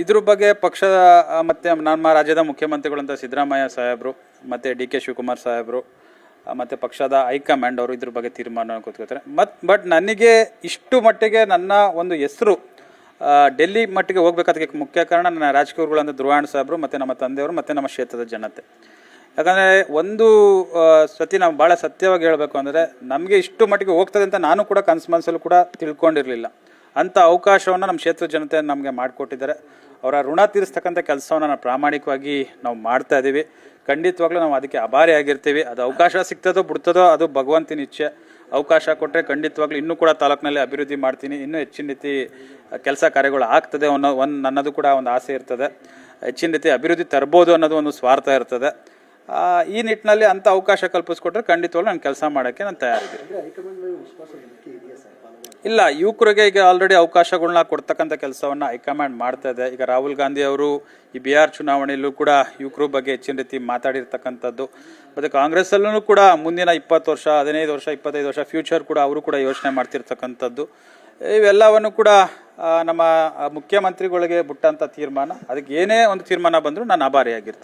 ಇದ್ರ ಬಗ್ಗೆ ಪಕ್ಷದ ಮತ್ತೆ ನಮ್ಮ ರಾಜ್ಯದ ಮುಖ್ಯಮಂತ್ರಿಗಳಂತ ಸಿದ್ದರಾಮಯ್ಯ ಸಾಹೇಬರು, ಮತ್ತೆ ಡಿ ಕೆ ಶಿವಕುಮಾರ್ ಸಾಹೇಬರು ಮತ್ತೆ ಪಕ್ಷದ ಹೈಕಮಾಂಡ್ ಅವರು ಇದ್ರ ಬಗ್ಗೆ ತೀರ್ಮಾನ ಕೂತ್ಕೋತಾರೆ. ಮತ್, ಬಟ್ ನನಗೆ ಇಷ್ಟು ಮಟ್ಟಿಗೆ ನನ್ನ ಒಂದು ಹೆಸರು ಡೆಲ್ಲಿ ಮಟ್ಟಿಗೆ ಹೋಗ್ಬೇಕಾದಕ್ಕೆ ಮುಖ್ಯ ಕಾರಣ ನನ್ನ ರಾಜಕೀಯಗಳಂತ ಧ್ರುವಾಣ್ ಸಾಹೇಬರು, ಮತ್ತೆ ನಮ್ಮ ತಂದೆಯವರು, ಮತ್ತೆ ನಮ್ಮ ಕ್ಷೇತ್ರದ ಜನತೆ. ಯಾಕಂದರೆ ಒಂದು ಸತಿ ನಾವು ಭಾಳ ಸತ್ಯವಾಗಿ ಹೇಳಬೇಕು ಅಂದರೆ ನಮಗೆ ಇಷ್ಟು ಮಟ್ಟಿಗೆ ಹೋಗ್ತದೆ ಅಂತ ನಾನು ಕೂಡ ಕನಸು ಮನಸ್ಸಲ್ಲೂ ಕೂಡ ತಿಳ್ಕೊಂಡಿರಲಿಲ್ಲ. ಅಂಥ ಅವಕಾಶವನ್ನು ನಮ್ಮ ಕ್ಷೇತ್ರ ಜನತೆ ನಮಗೆ ಮಾಡಿಕೊಟ್ಟಿದ್ದಾರೆ. ಅವರ ಋಣ ತೀರಿಸ್ತಕ್ಕಂಥ ಕೆಲಸವನ್ನು ನಾವು ಪ್ರಾಮಾಣಿಕವಾಗಿ ನಾವು ಮಾಡ್ತಾ ಇದ್ದೀವಿ ಖಂಡಿತವಾಗ್ಲೂ ನಾವು ಅದಕ್ಕೆ ಅಭಾರಿ ಆಗಿರ್ತೀವಿ. ಅದು ಅವಕಾಶ ಸಿಗ್ತದೋ ಬಿಡ್ತದೋ ಅದು ಭಗವಂತನ ಇಚ್ಛೆ. ಅವಕಾಶ ಕೊಟ್ಟರೆ ಖಂಡಿತವಾಗ್ಲೂ ಇನ್ನೂ ಕೂಡ ತಾಲೂಕಿನಲ್ಲಿ ಅಭಿವೃದ್ಧಿ ಮಾಡ್ತೀನಿ. ಇನ್ನೂ ಹೆಚ್ಚಿನ ರೀತಿ ಕೆಲಸ ಕಾರ್ಯಗಳು ಆಗ್ತದೆ ಅನ್ನೋ ಒಂದು ನನ್ನದು ಕೂಡ ಒಂದು ಆಸೆ ಇರ್ತದೆ. ಹೆಚ್ಚಿನ ರೀತಿ ಅಭಿವೃದ್ಧಿ ತರ್ಬೋದು ಅನ್ನೋದು ಒಂದು ಸ್ವಾರ್ಥ ಇರ್ತದೆ. ಈ ನಿಟ್ಟಿನಲ್ಲಿ ಅಂಥ ಅವಕಾಶ ಕಲ್ಪಿಸ್ಕೊಟ್ರೆ ಖಂಡಿತವಾಗ್ಲೂ ನಾನು ಕೆಲಸ ಮಾಡೋಕ್ಕೆ ನಾನು ತಯಾರಿದ್ದೀನಿ. ಇಲ್ಲ ಯುವಕರಿಗೆ ಈಗ ಆಲ್ರೆಡಿ ಅವಕಾಶಗಳನ್ನ ಕೊಡ್ತಕ್ಕಂಥ ಕೆಲಸವನ್ನು ಹೈಕಮಾಂಡ್ ಮಾಡ್ತಾ ಇದೆ. ಈಗ ರಾಹುಲ್ ಗಾಂಧಿ ಅವರು ಈ ಬಿಹಾರ್ ಚುನಾವಣೆಯಲ್ಲೂ ಕೂಡ ಯುವಕರ ಬಗ್ಗೆ ಹೆಚ್ಚಿನ ರೀತಿ ಮಾತಾಡಿರ್ತಕ್ಕಂಥದ್ದು. ಮತ್ತು ಕಾಂಗ್ರೆಸ್ಸಲ್ಲೂ ಕೂಡ ಮುಂದಿನ ಇಪ್ಪತ್ತು ವರ್ಷ ಹದಿನೈದು ವರ್ಷ ಇಪ್ಪತ್ತೈದು ವರ್ಷ ಫ್ಯೂಚರ್ ಕೂಡ ಅವರು ಕೂಡ ಯೋಚನೆ ಮಾಡ್ತಿರ್ತಕ್ಕಂಥದ್ದು. ಇವೆಲ್ಲವನ್ನು ಕೂಡ ನಮ್ಮ ಮುಖ್ಯಮಂತ್ರಿಗಳಿಗೆ ಬಿಟ್ಟಂಥ ತೀರ್ಮಾನ. ಅದಕ್ಕೆ ಏನೇ ಒಂದು ತೀರ್ಮಾನ ಬಂದರೂ ನಾನು ಆಭಾರಿಯಾಗಿರ್ತೀನಿ.